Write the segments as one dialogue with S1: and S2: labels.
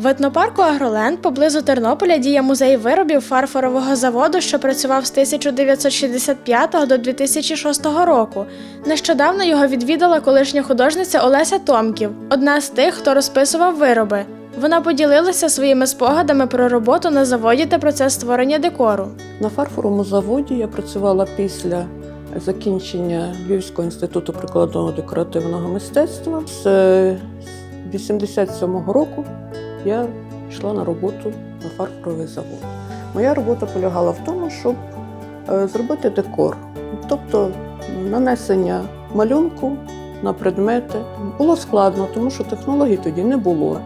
S1: В етнопарку Агроленд поблизу Тернополя діє музей виробів фарфорового заводу, що працював з 1965 до 2006 року. Нещодавно його відвідала колишня художниця Олеся Томків, одна з тих, хто розписував вироби. Вона поділилася своїми спогадами про роботу на заводі та процес створення декору.
S2: На фарфоровому заводі я працювала після закінчення Львівського інституту прикладного декоративного мистецтва. З 87-го року я йшла на роботу на фарфоровий завод. Моя робота полягала в тому, щоб е, зробити декор, тобто нанесення малюнку на предмети. Було складно, тому що технологій тоді не було.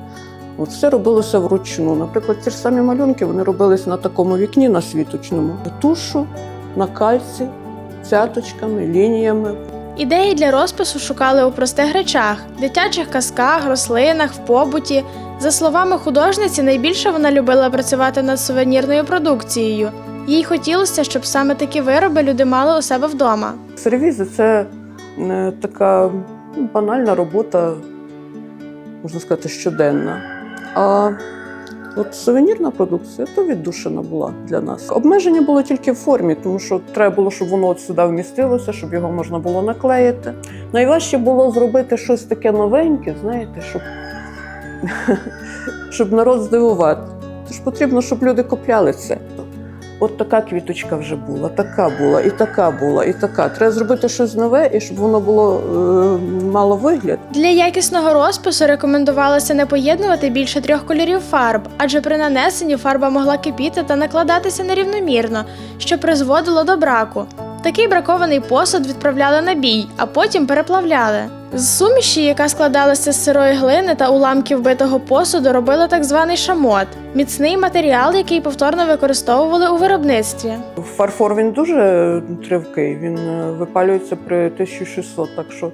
S2: От все робилося вручну. Наприклад, ті ж самі малюнки вони робились на такому вікні, на світочному, тушу, на кальці, цяточками, лініями.
S1: Ідеї для розпису шукали у простих речах, дитячих казках, рослинах, в побуті. За словами художниці, найбільше вона любила працювати над сувенірною продукцією. Їй хотілося, щоб саме такі вироби люди мали у себе вдома.
S2: Сервізи це е, така ну, банальна робота, можна сказати, щоденна. А от сувенірна продукція то віддушена була для нас. Обмеження було тільки в формі, тому що треба було, щоб воно от сюди вмістилося, щоб його можна було наклеїти. Найважче було зробити щось таке новеньке, знаєте, щоб, щоб народ здивувати. Тож потрібно, щоб люди купляли це. От така квіточка вже була, така була, і така була, і така. Треба зробити щось нове, і щоб воно було е, мало вигляд.
S1: Для якісного розпису рекомендувалося не поєднувати більше трьох кольорів фарб, адже при нанесенні фарба могла кипіти та накладатися нерівномірно, що призводило до браку. Такий бракований посуд відправляли на бій, а потім переплавляли. З суміші, яка складалася з сирої глини та уламків битого посуду, робили так званий шамот міцний матеріал, який повторно використовували у виробництві.
S2: Фарфор він дуже тривкий, він е, випалюється при 1600, так що е,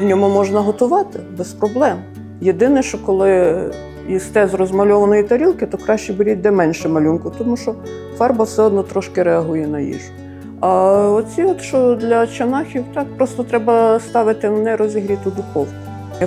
S2: в ньому можна готувати без проблем. Єдине, що коли їсте з розмальованої тарілки, то краще беріть де менше малюнку, тому що фарба все одно трошки реагує на їжу. А оці, от що для чанахів, так просто треба ставити в нерозігріту духовку.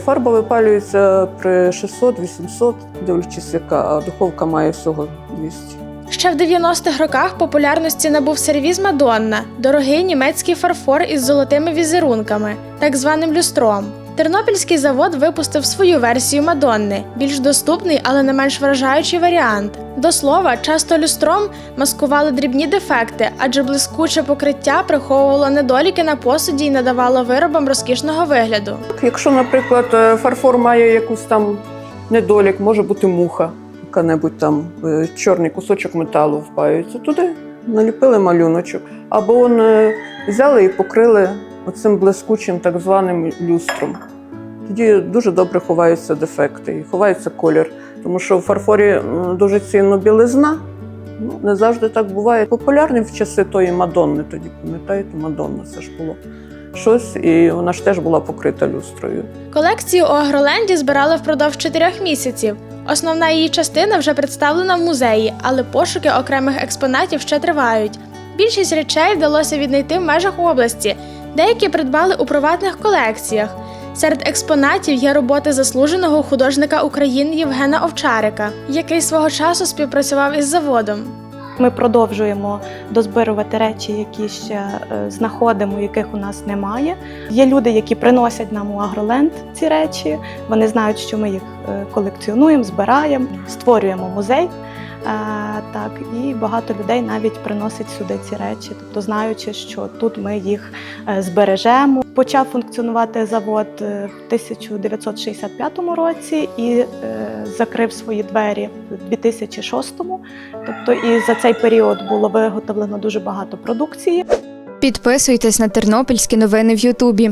S2: Фарба випалюється при 600-800, дивлячись яка, а духовка має всього 200.
S1: Ще в 90-х роках популярності набув сервіз Мадонна, дорогий німецький фарфор із золотими візерунками, так званим люстром. Тернопільський завод випустив свою версію Мадонни, більш доступний, але не менш вражаючий варіант. До слова, часто люстром маскували дрібні дефекти, адже блискуче покриття приховувало недоліки на посуді і надавало виробам розкішного вигляду.
S2: Якщо, наприклад, е, фарфор має якусь там недолік, може бути муха, яка-небудь там е, чорний кусочок металу впаюється, туди наліпили малюночок. Або он, е, взяли і покрили оцим блискучим так званим люстром. Тоді дуже добре ховаються дефекти і ховається колір. Тому що в фарфорі дуже цінно білизна. Ну, не завжди так буває. Популярним в часи тої Мадонни, тоді пам'ятаєте, Мадонна це ж було щось, і вона ж теж була покрита люстрою.
S1: Колекцію у Агроленді збирали впродовж чотирьох місяців. Основна її частина вже представлена в музеї, але пошуки окремих експонатів ще тривають. Більшість речей вдалося віднайти в межах області, деякі придбали у приватних колекціях. Серед експонатів є роботи заслуженого художника України Євгена Овчарика, який свого часу співпрацював із заводом.
S3: Ми продовжуємо дозбирувати речі, які ще е, знаходимо, яких у нас немає. Є люди, які приносять нам у Агроленд ці речі. Вони знають, що ми їх е, колекціонуємо, збираємо, створюємо музей. Так, і багато людей навіть приносять сюди ці речі, тобто знаючи, що тут ми їх е, збережемо. Почав функціонувати завод е, в 1965 році і е, закрив свої двері в 2006 Тобто і за цей період було виготовлено дуже багато продукції.
S4: Підписуйтесь на тернопільські новини в Ютубі.